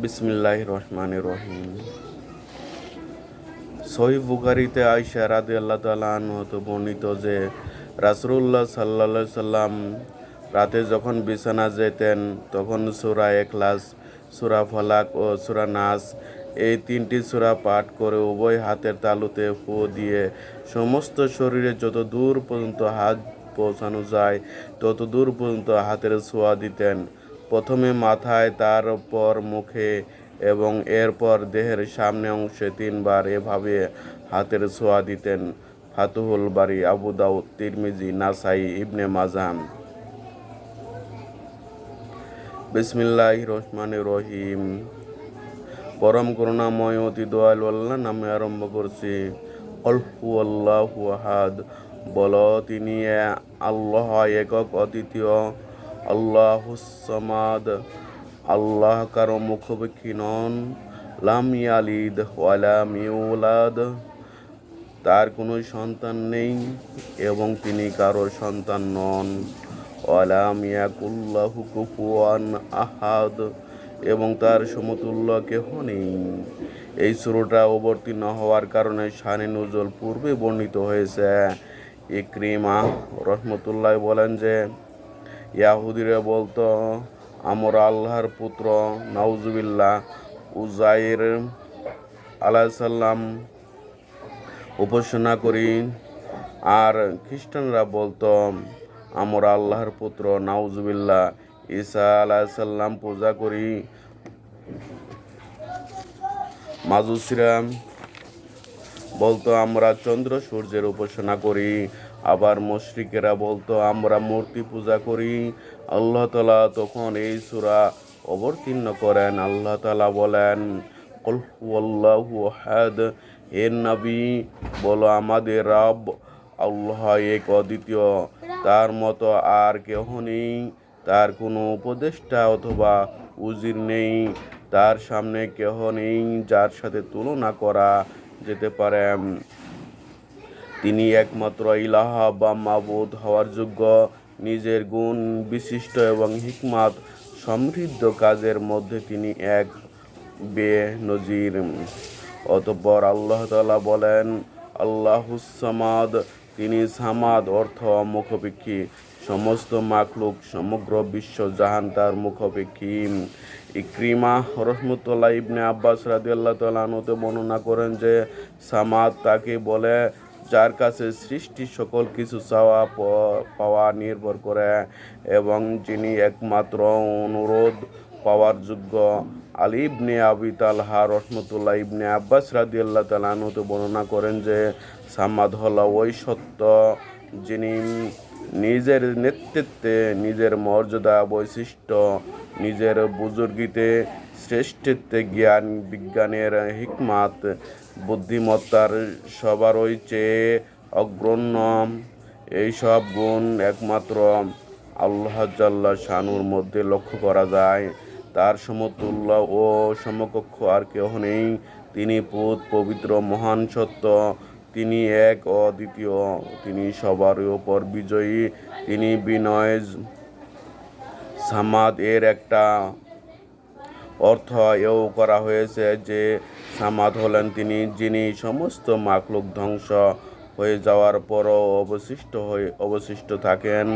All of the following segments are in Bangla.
বিসমিল্লাহ রহমান রহিম। সহি বুখারিতে আয়সা আল্লাহ তালা হতে বর্ণিত যে সাল্লা সাল্লাম রাতে যখন বিছানা যেতেন, তখন সুরা এখলাস সুরা ফলাক ও সুরা নাস এই তিনটি সুরা পাঠ করে উভয় হাতের তালুতে ফু দিয়ে সমস্ত শরীরে যত দূর পর্যন্ত হাত পৌঁছানো যায়, তত দূর পর্যন্ত হাতের ছোঁয়া দিতেন। প্রথমে মাথায়, তারপর মুখে এবং এরপর দেহের সামনে অংশে তিনবার এভাবে হাতের ছোঁয়া দিতেন ফাতুহুল বাড়ি আবু দাউদ, তিরমিজি, নাসাই, ইবনে মাজাম বিসমিল্লাহ রহমান রহিম। পরম করুণাময়, অতি দয়ালু আল্লাহ নামে আরম্ভ করছি। অল্পু আল্লাহ বল তিনি আল্লাহ একক অদ্বিতীয়। আল্লাহ সমাদ, আল্লাহ কারও মুখোমুখি নন, লাম ইয়ালিদ ওয়ালাম ইউলাদ। তার কোনো সন্তান নেই এবং তিনি কারও সন্তান নন। ওয়ালাম ইয়াকুল্লাহু কুফুয়ান আহাদ, এবং তার সমতুল্য কেহ নেই। এই সুরটা অবতীর্ণ হওয়ার কারণে শানে নজল পূর্বে বর্ণিত হয়েছে। ইক্রিমা রহমতুল্লাহ বলেন যে ইয়াহুদিরা বলতো, আমরা আল্লাহর পুত্র, নাউজুবিল্লাহ। উজাইর আলাইসাল্লাম উপাসনা করি। আর খ্রিস্টানরা বলতো, আমরা আল্লাহর পুত্র, নাউজুবিল্লাহ। ঈসা আলাইসাল্লাম পূজা করি। মাজুসিরা বলতো, আমরা চন্দ্র সূর্যের উপাসনা করি। আবার মুশরিকেরা বলতো, আমরা মূর্তি পূজা করি। আল্লাহ তালা তখন এই সুরা অবতীর্ণ করেন। আল্লাহ তালা বলেন হে নবী, বলো, আমাদের রব আল্লাহ এক অদ্বিতীয়। তার মতো আর কেহ নেই। তার কোনো উপদেষ্টা অথবা উজির নেই। তার সামনে কেহ নেই যার সাথে তুলনা করা যেতে পারে। তিনি একমাত্র ইলাহা বা মাবুদ হওয়ার যোগ্য। নিজের গুণ বিশিষ্ট এবং হিকমাত সমৃদ্ধ কাজের মধ্যে তিনি এক বে নজির অতঃপর আল্লাহ তালা বলেন আল্লাহুসামাদ তিনি সামাদ অর্থ মুখপেক্ষী। সমস্ত মাখলুক সমগ্র বিশ্ব জাহান তার মুখপেক্ষী। ইক্রিমা রহমতুল্লাহ ইবনে আব্বাস রাজি আল্লাহ তালানুতে বর্ণনা করেন যে, সামাদ তাকে বলে যার কাছে সৃষ্টি সকল কিছু চাওয়া পাওয়া নির্ভর করে এবং যিনি একমাত্র অনুরোধ পাওয়ার যোগ্য। আলী ইবনে আবি তালহা রহমতুল্লাহ ইবনে আব্বাস রাদি আল্লাহ তালানুতে বর্ণনা করেন যে, সামাদ হল ওই সত্য যিনি নিজের নেতৃত্বে নিজের মর্যাদা, বৈশিষ্ট্য, নিজের বুজুর্গিতে শ্রেষ্ঠত্বে জ্ঞান, বিজ্ঞানের হিকমাত বুদ্ধিমত্তার সবারই চেয়ে অগ্রণ্য এইসব গুণ একমাত্র আল্লাহ জাল্লা শানুর মধ্যে লক্ষ্য করা যায়। তার সমতুল্য ও সমকক্ষ আর কেহ নেই। তিনি পুত, পবিত্র, মহান, সত্য। তিনি এক অদ্বিতীয় তিনি সবার ওপর বিজয়ী। তিনি বিনয়, সামাদ এর একটা অর্থ এও করা হয়েছে যে সামাদ হলেন তিনি, যিনি সমস্ত মাকলুক ধ্বংস হয়ে যাওয়ার পরও অবশিষ্ট হয়ে অবশিষ্ট থাকেন,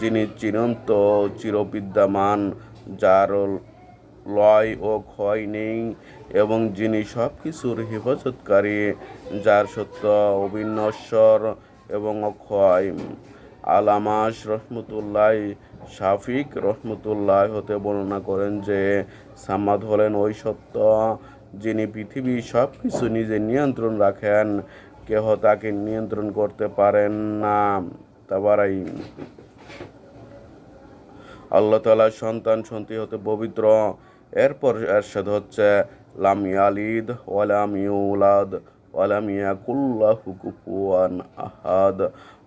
যিনি চিরন্ত চিরবিদ্যমান, যার লয় ও ক্ষয় নেই এবং যিনি সব কিছুর হেফাজতকারী, যার সত্য অবিনশ্বর এবং অক্ষয়। আলামাস রহমতুল্লাহ, শাফিক রহমতুল্লাহ হতে বর্ণনা করেন যে, সামাদ হলেন ওই সত্য যিনি পৃথিবী সব কিছু নিজে নিয়ন্ত্রণ রাখেন, কেহ তাকে নিয়ন্ত্রণ করতে পারেন না। তাবারাই। আল্লাহ তালার সন্তান সন্তি হতে পবিত্র। এরপর এরশাদ হচ্ছে, লাম ইয়ালিদ ওয়ালাম ইউলাদ। ওয়ালাম ইয়াকুল্লাহু কুফুয়ান আহাদ।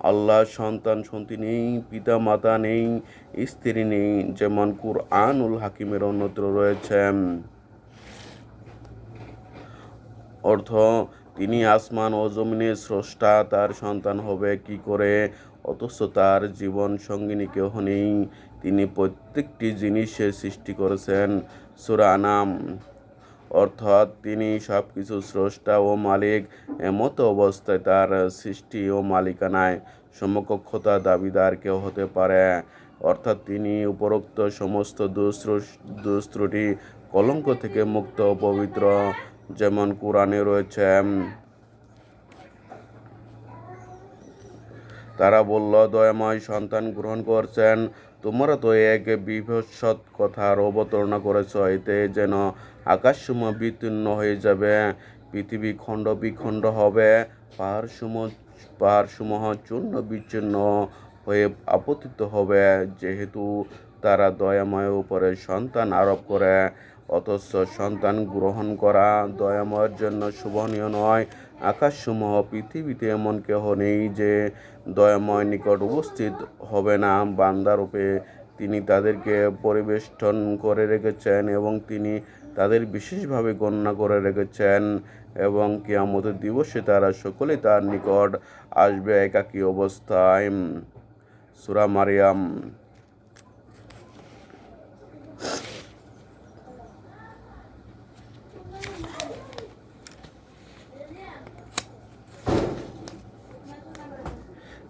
আল্লাহ সন্তান, সন্তি নেই পিতা মাতা নেই, স্ত্রী নেই, যেমন কুরআনুল হাকিমের অন্যত্র রয়েছে। অর্থ, তিনি আসমান ও জমিনের স্রষ্টা, তার সন্তান হবে কি করে? অথচ তার জীবন সঙ্গিনী কেহ নেই। তিনি প্রত্যেকটি জিনিসের সৃষ্টি করেছেন। সুরা নাম অর্থাৎ তিনি সব কিছু স্রষ্টা ও মালিক এমতো অবস্থায় তার সৃষ্টি ও মালিকানায় সমকক্ষতা দাবিদার কেউ হতে পারে। অর্থাৎ তিনি উপরোক্ত সমস্ত দুস্র, দুস্ত্রুটি কলঙ্ক থেকে মুক্ত পবিত্র, যেমন কোরআনে রয়েছে তারা বলল, দয়াময় সন্তান গ্রহণ করছেন। তোমরা তো এক বিভৎসৎ কথার অবতারণা করেছ। এতে যেন আকাশসমূহ বিতীর্ণ হয়ে যাবে। পৃথিবী খণ্ড বিখণ্ড হবে। পাহাড়সমূহ পাহাড়সমূহ চূর্ণ বিচ্ছিন্ন হয়ে আপতিত হবে। যেহেতু তারা দয়াময়ের উপরে সন্তান আরোপ করে অথচ সন্তান গ্রহণ করা দয়াময়ের জন্য শোভনীয় নয়। আকাশসমূহ পৃথিবীতে এমন কেহ নেই যে দয়াময় নিকট উপস্থিত হবে না। বান্দারূপে তিনি তাদেরকে পরিবেষ্টন করে রেখেছেন এবং তিনি তাদের বিশেষভাবে গণনা করে রেখেছেন এবং কিয়ামতের দিবসে তারা সকলে তার নিকট আসবে একাকী অবস্থায়। সুরা মারিয়াম।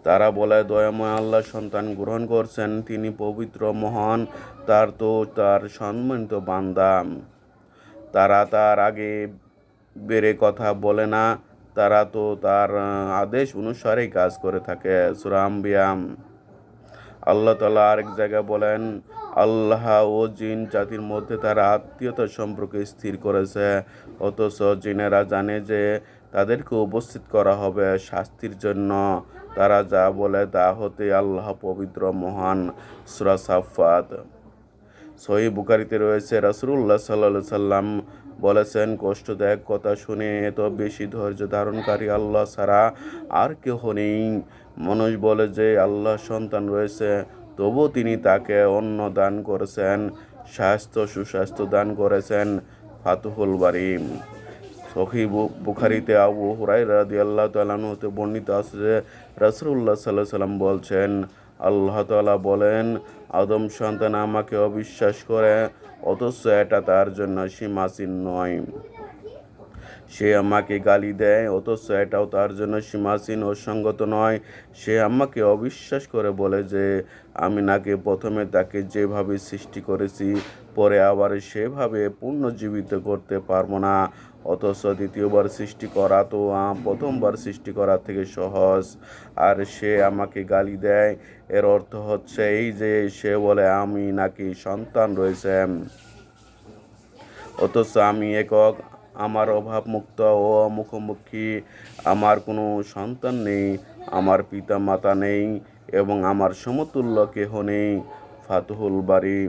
তারা বলে, দয়াময় আল্লাহ সন্তান গ্রহণ করছেন, তিনি পবিত্র, মহান, তার তো তার সম্মানিত বান্দা। তারা তার আগে বেড়ে কথা বলে না, তারা তো তার আদেশ অনুসারেই কাজ করে থাকে। সুরাম্বিয়াম আল্লাহ তালা আরেক জায়গায় বলেন, আল্লাহ ও জিন জাতির মধ্যে তারা আত্মীয়তার সম্পর্কে স্থির করেছে। অথচ জিনেরা জানে যে তাদেরকে উপস্থিত করা হবে শাস্তির জন্য। তারা যা বলে তা হতে আল্লাহ পবিত্র, মহান সুরা সাফাত সহি বুকারিতে রয়েছে রাসুল্লাহ সাল্লা সাল্লাম বলেছেন কষ্টদায়ক কথা শুনে এত বেশি ধৈর্য ধারণকারী আল্লাহ ছাড়া আর কেহ নেই। মানুষ বলে যে আল্লাহ সন্তান রয়েছে তবু তিনি তাকে অন্ন দান করেছেন, স্বাস্থ্য সুস্বাস্থ্য দান করেছেন, ফাতুহুল বারিম। সহি বুখারিতে আবু হুরাই রাদি আল্লাহ তালানু হতে বর্ণিত আছে যে রাসুল্লাহ সাল্লাহ সাল্লাম বলছেন, আল্লাহ তালা বলেন, আদম সন্তান আমাকে অবিশ্বাস করে, অথচ এটা তার জন্য সীমাসীন নয়। সে আমাকে গালি দেয়, অথচ এটাও তার জন্য সীমাসীন ও সঙ্গত নয়। সে আমাকে অবিশ্বাস করে বলে যে, আমি নাকি প্রথমে তাকে যেভাবে সৃষ্টি করেছি, পরে আবার সেভাবে পুনর্জীবিত করতে পারব না। অথচ দ্বিতীয়বার সৃষ্টি করা তো প্রথমবার সৃষ্টি করার থেকে সহজ। আর সে আমাকে গালি দেয়। এর অর্থ হচ্ছে এই যে সে বলে, আমি নাকি সন্তান রয়েছে। অথচ আমি একক, আমার অভাবমুক্ত ও মুখোমুখি আমার কোনো সন্তান নেই, আমার পিতা মাতা নেই এবং আমার সমতুল্য কেহ নেই। ফাতহুল বাড়ি